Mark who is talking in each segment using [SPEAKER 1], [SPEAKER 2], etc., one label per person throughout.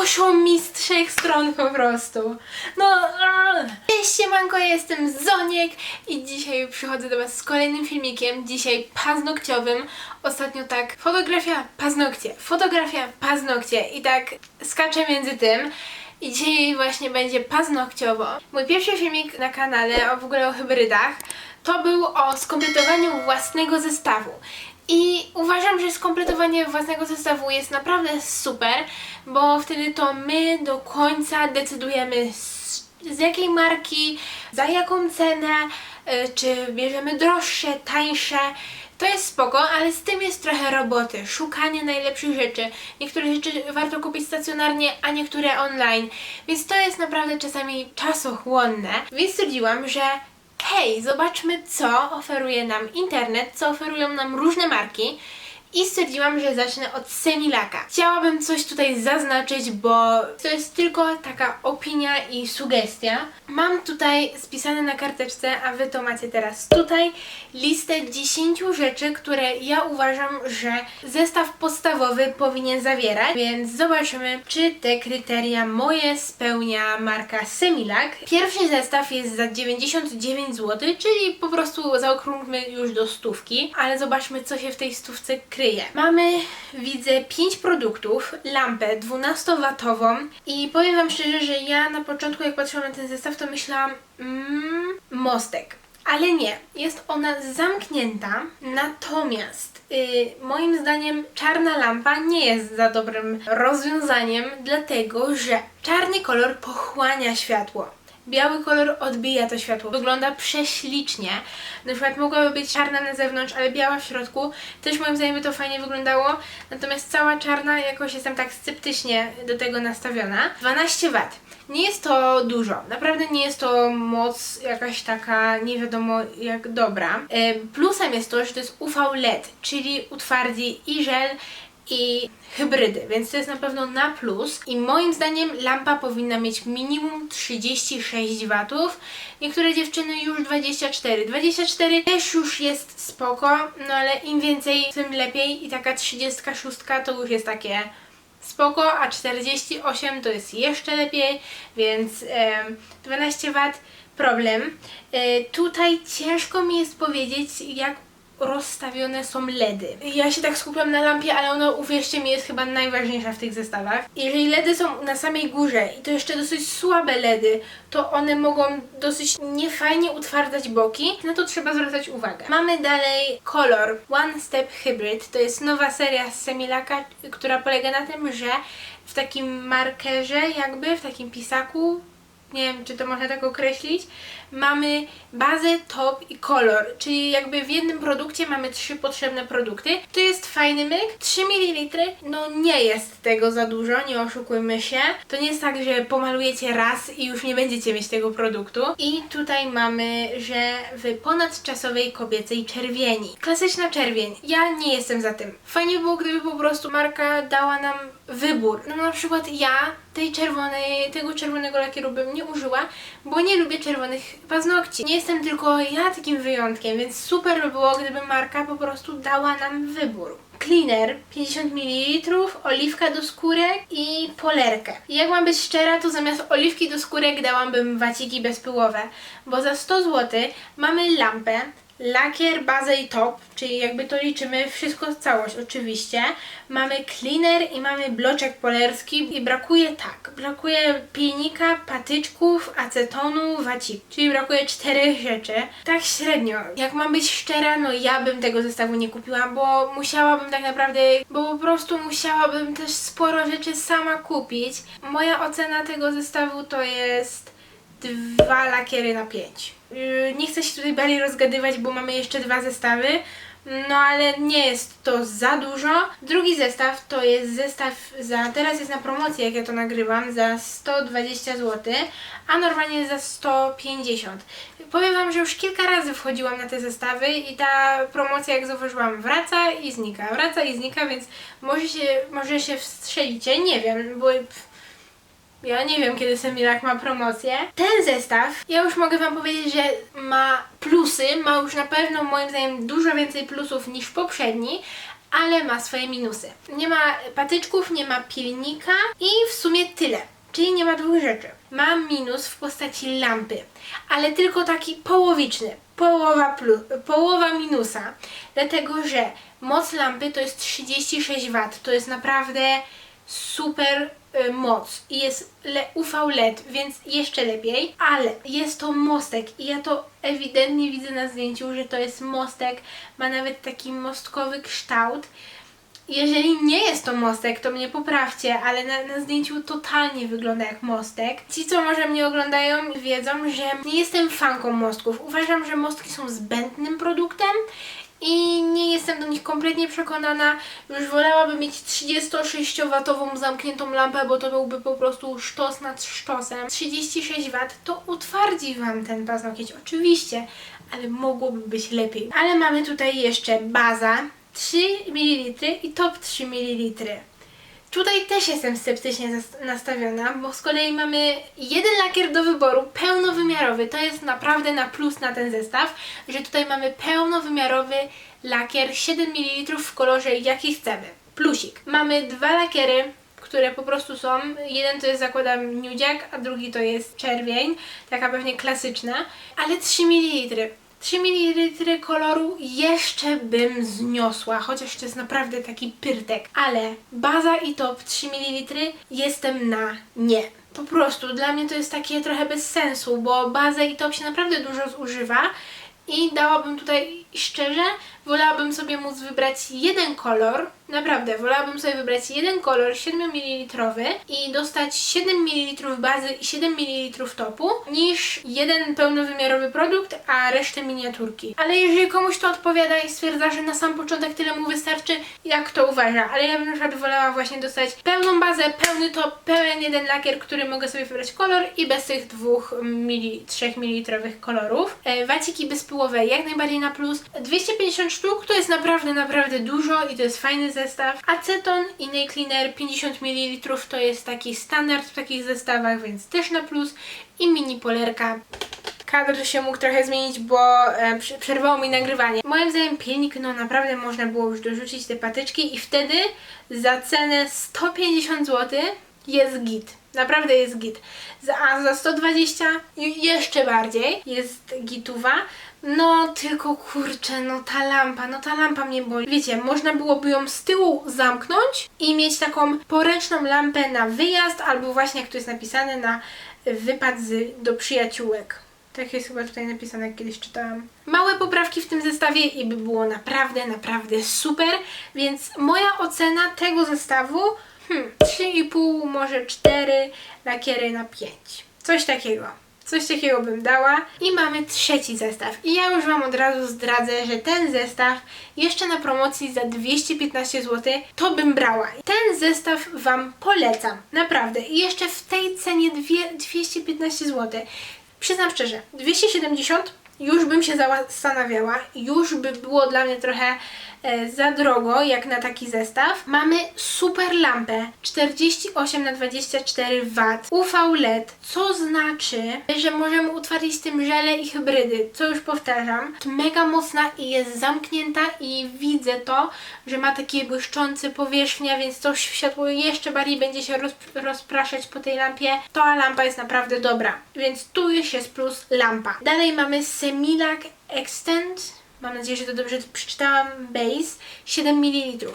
[SPEAKER 1] Poszło mi z trzech stron po prostu. No, cześć siemanko, ja jestem Zoniek i dzisiaj przychodzę do Was z kolejnym filmikiem, dzisiaj paznokciowym. Ostatnio tak fotografia, paznokcie, fotografia, paznokcie i tak skaczę między tym. I dzisiaj właśnie będzie paznokciowo. Mój pierwszy filmik na kanale, o w ogóle o hybrydach, to był o skompletowaniu własnego zestawu. I uważam, że skompletowanie własnego zestawu jest naprawdę super, bo wtedy to my do końca decydujemy z, z jakiej marki, za jaką cenę, y, czy bierzemy droższe, tańsze. To jest spoko, ale z tym jest trochę roboty. Szukanie najlepszych rzeczy. Niektóre rzeczy warto kupić stacjonarnie, a niektóre online. Więc to jest naprawdę czasami czasochłonne. Więc stwierdziłam, że hej, zobaczmy co oferuje nam internet, co oferują nam różne marki. I stwierdziłam, że zacznę od Semilaka. Chciałabym coś tutaj zaznaczyć, bo to jest tylko taka opinia i sugestia. Mam tutaj spisane na karteczce, a wy to macie teraz tutaj, listę 10 rzeczy, które ja uważam, że zestaw podstawowy powinien zawierać. Więc zobaczymy, czy te kryteria moje spełnia marka Semilak. Pierwszy zestaw jest za 99 zł, czyli po prostu zaokrągłmy już do stówki, ale zobaczmy, co się w tej stówce kryje. Mamy, widzę, 5 produktów, lampę 12W i powiem Wam szczerze, że ja na początku, jak patrzyłam na ten zestaw, to myślałam, mmm, mostek. Ale nie, jest ona zamknięta, natomiast yy, moim zdaniem czarna lampa nie jest za dobrym rozwiązaniem, dlatego że czarny kolor pochłania światło. Biały kolor odbija to światło. Wygląda prześlicznie. Na przykład mogłaby być czarna na zewnątrz, ale biała w środku. Też moim zdaniem by to fajnie wyglądało. Natomiast cała czarna jakoś jestem tak sceptycznie do tego nastawiona. 12 W. Nie jest to dużo. Naprawdę nie jest to moc jakaś taka nie wiadomo jak dobra. E, Plusem jest to, że to jest UV LED, czyli utwardzi i żel i hybrydy, więc to jest na pewno na plus. I moim zdaniem lampa powinna mieć minimum 36 W. Niektóre dziewczyny już 24. 24 też już jest spoko, no ale im więcej, tym lepiej. I taka 36 to już jest takie spoko, a 48 to jest jeszcze lepiej, więc em, 12 W problem. E, tutaj ciężko mi jest powiedzieć, jak rozstawione są LEDy. Ja się tak skupiam na lampie, ale ona, uwierzcie mi, jest chyba najważniejsza w tych zestawach. Jeżeli LEDy są na samej górze i to jeszcze dosyć słabe LEDy, to one mogą dosyć niefajnie utwardzać boki, na to trzeba zwracać uwagę. Mamy dalej kolor One Step Hybrid. To jest nowa seria z Semilaka, która polega na tym, że w takim markerze jakby, w takim pisaku nie wiem, czy to można tak określić, mamy bazę, top i kolor, czyli jakby w jednym produkcie mamy trzy potrzebne produkty. To jest fajny myk, 3 ml, no nie jest tego za dużo, nie oszukujmy się. To nie jest tak, że pomalujecie raz i już nie będziecie mieć tego produktu. I tutaj mamy, że w ponadczasowej kobiecej czerwieni. Klasyczna czerwień. Ja nie jestem za tym. Fajnie było, gdyby po prostu marka dała nam wybór. No na przykład ja tej czerwonej, tego czerwonego lakieru bym nie użyła, bo nie lubię czerwonych paznokci. Nie jestem tylko ja takim wyjątkiem, więc super by było, gdyby marka po prostu dała nam wybór. Cleaner 50 ml, oliwka do skórek i polerkę. I jak mam być szczera, to zamiast oliwki do skórek dałabym waciki bezpyłowe, bo za 100 zł mamy lampę, lakier, bazę i top, czyli jakby to liczymy wszystko całość oczywiście. Mamy cleaner i mamy bloczek polerski i brakuje tak, brakuje pilnika, patyczków, acetonu, wacik, czyli brakuje czterech rzeczy. Tak średnio. Jak mam być szczera, no ja bym tego zestawu nie kupiła, bo musiałabym tak naprawdę, bo po prostu musiałabym też sporo rzeczy sama kupić. Moja ocena tego zestawu to jest dwa lakiery na 5. Nie chcę się tutaj bardziej rozgadywać, bo mamy jeszcze dwa zestawy. No ale nie jest to za dużo. Drugi zestaw to jest zestaw za, teraz jest na promocji jak ja to nagrywam, za 120 zł, a normalnie za 150. Powiem Wam, że już kilka razy wchodziłam na te zestawy i ta promocja jak zauważyłam wraca i znika, wraca i znika, więc może się, może się wstrzelicie, nie wiem, bo... Ja nie wiem, kiedy Semilak ma promocję. Ten zestaw, ja już mogę Wam powiedzieć, że ma plusy, ma już na pewno moim zdaniem dużo więcej plusów niż poprzedni, ale ma swoje minusy. Nie ma patyczków, nie ma pilnika i w sumie tyle. Czyli nie ma dwóch rzeczy. Ma minus w postaci lampy, ale tylko taki połowiczny. Połowa, plus, połowa minusa. Dlatego, że moc lampy to jest 36 W. To jest naprawdę super moc i jest le, UV LED, więc jeszcze lepiej, ale jest to mostek i ja to ewidentnie widzę na zdjęciu, że to jest mostek, ma nawet taki mostkowy kształt. Jeżeli nie jest to mostek, to mnie poprawcie, ale na, na zdjęciu totalnie wygląda jak mostek. Ci, co może mnie oglądają, wiedzą, że nie jestem fanką mostków. Uważam, że mostki są zbędnym produktem i nie jestem do nich kompletnie przekonana. Już wolałabym mieć 36W zamkniętą lampę, bo to byłby po prostu sztos nad sztosem. 36W to utwardzi Wam ten paznokieć, oczywiście, ale mogłoby być lepiej. Ale mamy tutaj jeszcze baza 3 ml i top 3 ml. Tutaj też jestem sceptycznie nastawiona, bo z kolei mamy jeden lakier do wyboru, pełnowymiarowy. To jest naprawdę na plus na ten zestaw, że tutaj mamy pełnowymiarowy lakier 7 ml w kolorze jaki chcemy. Plusik. Mamy dwa lakiery, które po prostu są. Jeden to jest zakładam nudziak, a drugi to jest czerwień, taka pewnie klasyczna, ale 3 ml. 3 ml koloru jeszcze bym zniosła, chociaż to jest naprawdę taki pyrtek. Ale baza i top 3 ml jestem na nie. Po prostu dla mnie to jest takie trochę bez sensu, bo bazę i top się naprawdę dużo zużywa i dałabym tutaj szczerze, wolałabym sobie móc wybrać jeden kolor, naprawdę, wolałabym sobie wybrać jeden kolor 7 ml i dostać 7 ml bazy i 7 ml topu, niż jeden pełnowymiarowy produkt, a resztę miniaturki. Ale jeżeli komuś to odpowiada i stwierdza, że na sam początek tyle mu wystarczy, jak to uważa, ale ja bym na przykład wolała właśnie dostać pełną bazę, pełny top, pełen jeden lakier, który mogę sobie wybrać kolor i bez tych dwóch mili, 3 ml kolorów. E, waciki bezpyłowe jak najbardziej na plus. 250 sztuk to jest naprawdę, naprawdę dużo i to jest fajny zestaw. Aceton i nail cleaner 50 ml to jest taki standard w takich zestawach, więc też na plus. I mini polerka kadr się mógł trochę zmienić, bo e, przerwało mi nagrywanie. Moim zdaniem pilnik, no naprawdę można było już dorzucić te patyczki i wtedy za cenę 150 zł jest git. Naprawdę jest git. A za 120 i- jeszcze bardziej jest gituwa. No tylko kurczę, no ta lampa, no ta lampa mnie boli. Wiecie, można byłoby ją z tyłu zamknąć i mieć taką poręczną lampę na wyjazd, albo właśnie jak tu jest napisane, na wypad z, do przyjaciółek. Tak jest chyba tutaj napisane, jak kiedyś czytałam. Małe poprawki w tym zestawie i by było naprawdę, naprawdę super. Więc moja ocena tego zestawu, hmm, 3,5, może 4 lakiery na 5. Coś takiego. Coś takiego bym dała. I mamy trzeci zestaw. I ja już Wam od razu zdradzę, że ten zestaw jeszcze na promocji za 215 zł to bym brała. Ten zestaw Wam polecam. Naprawdę. I jeszcze w tej cenie dwie, 215 zł. Przyznam szczerze, 270 już bym się zastanawiała, już by było dla mnie trochę e, za drogo, jak na taki zestaw. Mamy super lampę 48 na 24 W UV LED, co znaczy, że możemy utwardzić tym żele i hybrydy, co już powtarzam. Mega mocna i jest zamknięta i widzę to, że ma takie błyszczące powierzchnia, więc to światło jeszcze bardziej będzie się roz, rozpraszać po tej lampie. Ta lampa jest naprawdę dobra, więc tu już jest plus lampa. Dalej mamy Semilac Extend, mam nadzieję, że to dobrze przeczytałam, Base. 7 ml.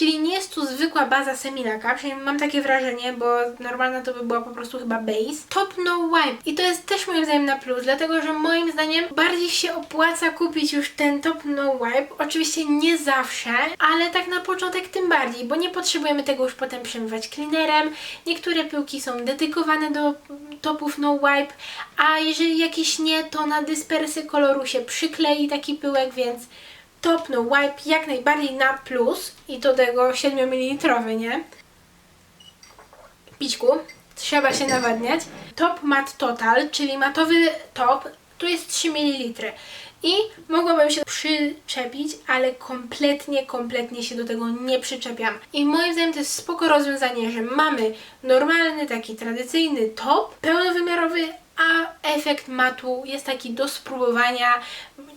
[SPEAKER 1] Czyli nie jest tu zwykła baza Semilaka, przynajmniej mam takie wrażenie, bo normalna to by była po prostu chyba base. Top No Wipe. I to jest też moim zdaniem na plus, dlatego że moim zdaniem bardziej się opłaca kupić już ten Top No Wipe. Oczywiście nie zawsze, ale tak na początek tym bardziej, bo nie potrzebujemy tego już potem przemywać cleanerem. Niektóre pyłki są dedykowane do topów No Wipe, a jeżeli jakieś nie, to na dyspersy koloru się przyklei taki pyłek, więc Top No Wipe jak najbardziej na plus i to tego 7 ml, nie? Pićku, trzeba się nawadniać. Top Mat Total, czyli matowy top, tu jest 3 ml. I mogłabym się przyczepić, ale kompletnie, kompletnie się do tego nie przyczepiam. I moim zdaniem to jest spoko rozwiązanie, że mamy normalny, taki tradycyjny top, pełnowymiarowy, a efekt matu jest taki do spróbowania,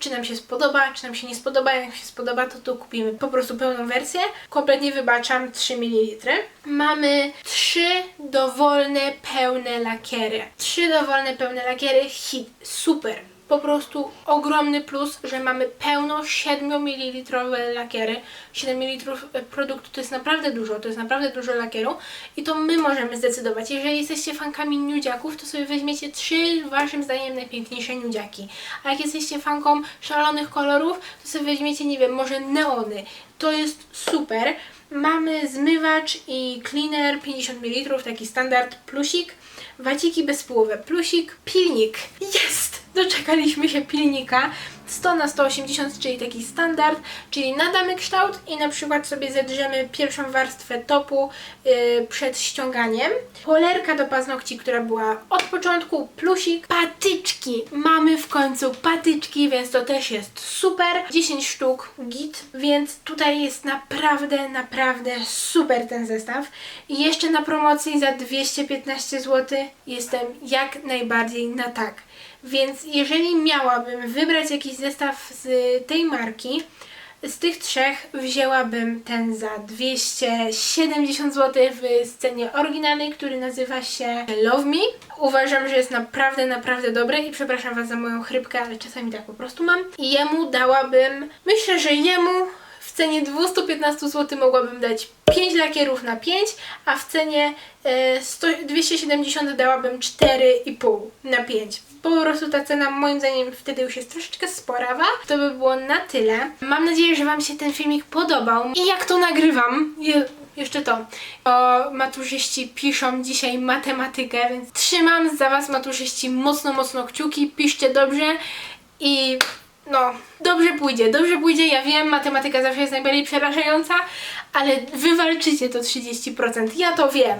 [SPEAKER 1] czy nam się spodoba, czy nam się nie spodoba. Jak się spodoba, to to kupimy po prostu pełną wersję. Kompletnie wybaczam 3 ml. Mamy trzy dowolne pełne lakiery. Trzy dowolne pełne lakiery, hit, super. Po prostu ogromny plus, że mamy pełno 7 ml lakiery. 7 ml produktu to jest naprawdę dużo, to jest naprawdę dużo lakieru i to my możemy zdecydować. Jeżeli jesteście fankami nudziaków, to sobie weźmiecie trzy waszym zdaniem najpiękniejsze nudziaki. A jak jesteście fanką szalonych kolorów, to sobie weźmiecie, nie wiem, może neony. To jest super. Mamy zmywacz i cleaner 50 ml, taki standard plusik. Waciki bezpływowe, plusik, pilnik. Jest! Doczekaliśmy się pilnika. 100 na 180, czyli taki standard, czyli nadamy kształt i na przykład sobie zedrzemy pierwszą warstwę topu yy, przed ściąganiem. Polerka do paznokci, która była od początku, plusik. Patyczki! Mamy w końcu patyczki, więc to też jest super. 10 sztuk git, więc tutaj jest naprawdę, naprawdę super ten zestaw. I jeszcze na promocji za 215 zł jestem jak najbardziej na tak. Więc jeżeli miałabym wybrać jakiś zestaw z tej marki, z tych trzech wzięłabym ten za 270 zł w scenie oryginalnej, który nazywa się Love Me. Uważam, że jest naprawdę, naprawdę dobry i przepraszam Was za moją chrypkę, ale czasami tak po prostu mam. I jemu dałabym, myślę, że jemu w cenie 215 zł mogłabym dać 5 lakierów na 5, a w cenie e, 100, 270 dałabym 4,5 na 5. Po prostu ta cena moim zdaniem wtedy już jest troszeczkę sporawa. To by było na tyle. Mam nadzieję, że Wam się ten filmik podobał. I jak to nagrywam, je, jeszcze to, o, maturzyści piszą dzisiaj matematykę, więc trzymam za Was maturzyści mocno, mocno kciuki. Piszcie dobrze i no, dobrze pójdzie, dobrze pójdzie, ja wiem, matematyka zawsze jest najbardziej przerażająca, ale wy walczycie to 30%, ja to wiem.